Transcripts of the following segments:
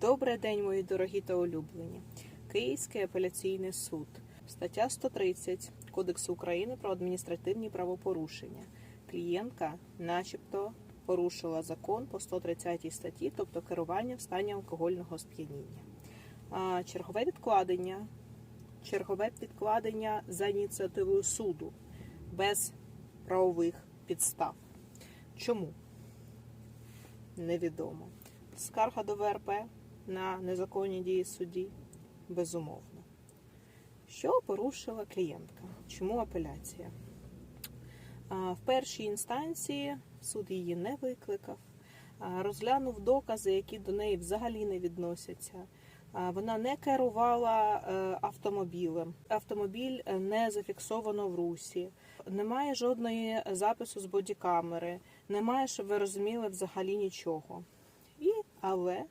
Добрий день, мої дорогі та улюблені. Київський апеляційний суд, стаття 130 Кодексу України про адміністративні правопорушення. Клієнтка, начебто, порушила закон по 130 статті, тобто керування в стані алкогольного сп'яніння. Чергове відкладення, чергове відкладення за ініціативою суду без правових підстав. Чому? Невідомо. Скарга до ВРП на незаконні дії судді безумовно. Що порушила клієнтка? Чому апеляція? В першій інстанції суд її не викликав, розглянув докази, які до неї взагалі не відносяться. Вона не керувала е, автомобілем. Автомобіль е, не зафіксовано в русі. Немає жодної запису з бодікамери. Немає, щоб ви розуміли, взагалі нічого. І але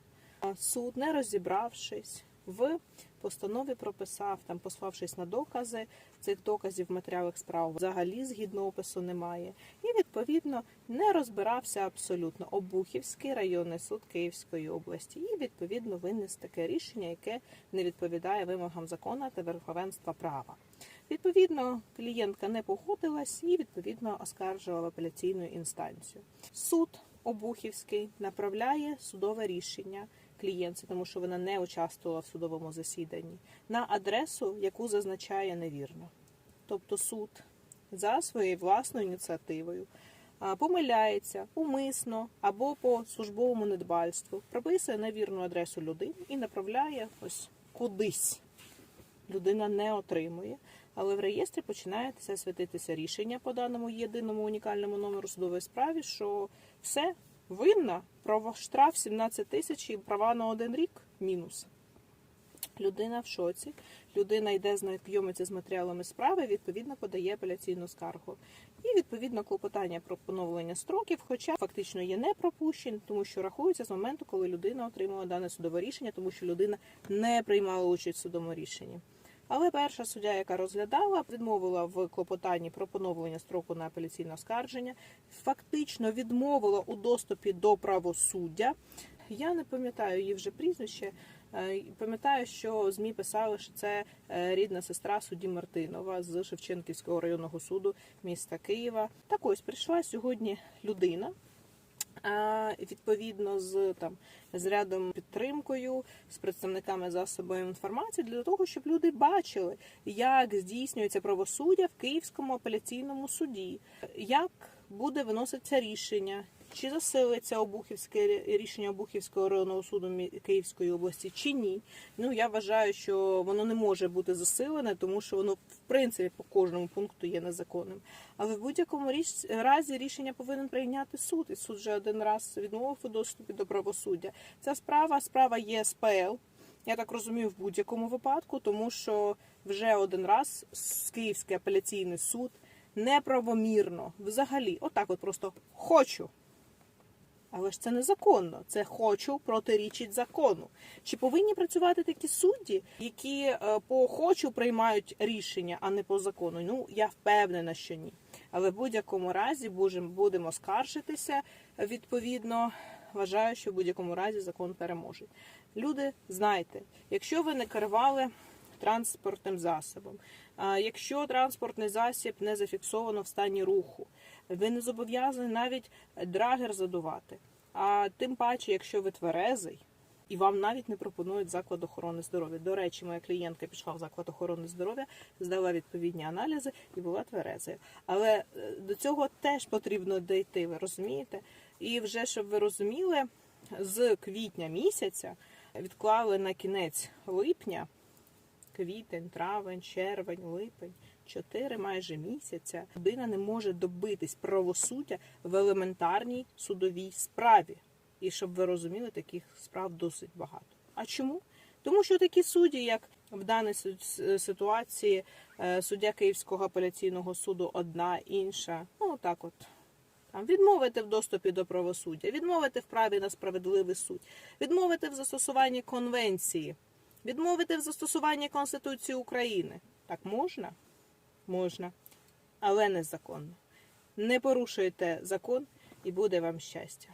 суд, не розібравшись в постанові, прописав там, пославшись на докази. Цих доказів в матеріалах справ взагалі згідно опису немає. І відповідно не розбирався абсолютно Обухівський районний суд Київської області. І відповідно виніс таке рішення, яке не відповідає вимогам закону та верховенства права. Відповідно, клієнтка не погодилась і відповідно оскаржила в апеляційну інстанцію. Суд Обухівський направляє судове рішення клієнтці, тому що вона не участвувала в судовому засіданні, на адресу, яку зазначає невірно. Тобто суд за своєю власною ініціативою помиляється умисно або по службовому недбальству, прописує невірну адресу людини і направляє ось кудись. Людина не отримує, але в реєстрі починає це світитися рішення по даному єдиному унікальному номеру судової справи, що все винна, штраф 17 тисяч і права на один рік мінус. Людина в шоці, людина йде знайомиться з матеріалами справи, відповідно подає апеляційну скаргу. І відповідно клопотання про поновлення строків, хоча фактично є не пропущені, тому що рахується з моменту, коли людина отримала дане судове рішення, тому що людина не приймала участь в судовому рішенні. Але перша суддя, яка розглядала, відмовила в клопотанні про поновлення строку на апеляційне оскарження, фактично відмовила у доступі до правосуддя. Я не пам'ятаю її вже прізвище. Е, Пам'ятаю, що ЗМІ писали, що це е, рідна сестра судді Мартинова з Шевченківського районного суду міста Києва. Так ось прийшла сьогодні людина. Відповідно з там з рядом підтримкою, з представниками засобів інформації для того, щоб люди бачили, як здійснюється правосуддя в Київському апеляційному суді, як буде виноситься рішення, чи засилиться Обухівське рішення Обухівського районного суду Київської області, чи ні. Ну я вважаю, що воно не може бути засилене, тому що воно в принципі по кожному пункту є незаконним. Але в будь-якому разі рішення повинен прийняти суд. І суд вже один раз відмовив у доступі до правосуддя. Ця справа справа ЄСПЛ. Я так розумію, в будь-якому випадку, тому що вже один раз Київський апеляційний суд неправомірно взагалі, отак, от просто хочу. Але ж це незаконно. Це хочу протирічить закону. Чи повинні працювати такі судді, які е, по хочу приймають рішення, а не по закону? Ну я впевнена, що ні. Але в будь-якому разі будемо будемо скаржитися. Відповідно, вважаю, що в будь-якому разі закон переможе. Люди, знайте, якщо ви не керували транспортним засобом, якщо транспортний засіб не зафіксовано в стані руху, ви не зобов'язані навіть драгер задувати. А тим паче, якщо ви тверезий, і вам навіть не пропонують заклад охорони здоров'я. До речі, моя клієнтка пішла в заклад охорони здоров'я, здала відповідні аналізи і була тверезою. Але е, до цього теж потрібно дійти, ви розумієте? І вже щоб ви розуміли, з квітня місяця відклали на кінець липня квітень, травень, червень, липень, чотири майже місяця. Людина не може добитись правосуддя в елементарній судовій справі. І щоб ви розуміли, таких справ досить багато. А чому? Тому що такі судді, як в даній ситуації е, суддя Київського апеляційного суду одна, інша, ну так от. Відмовити в доступі до правосуддя, відмовити в праві на справедливий суд, відмовити в застосуванні конвенції, відмовити в застосуванні Конституції України. Так можна? Можна, але незаконно. Не порушуйте закон і буде вам щастя.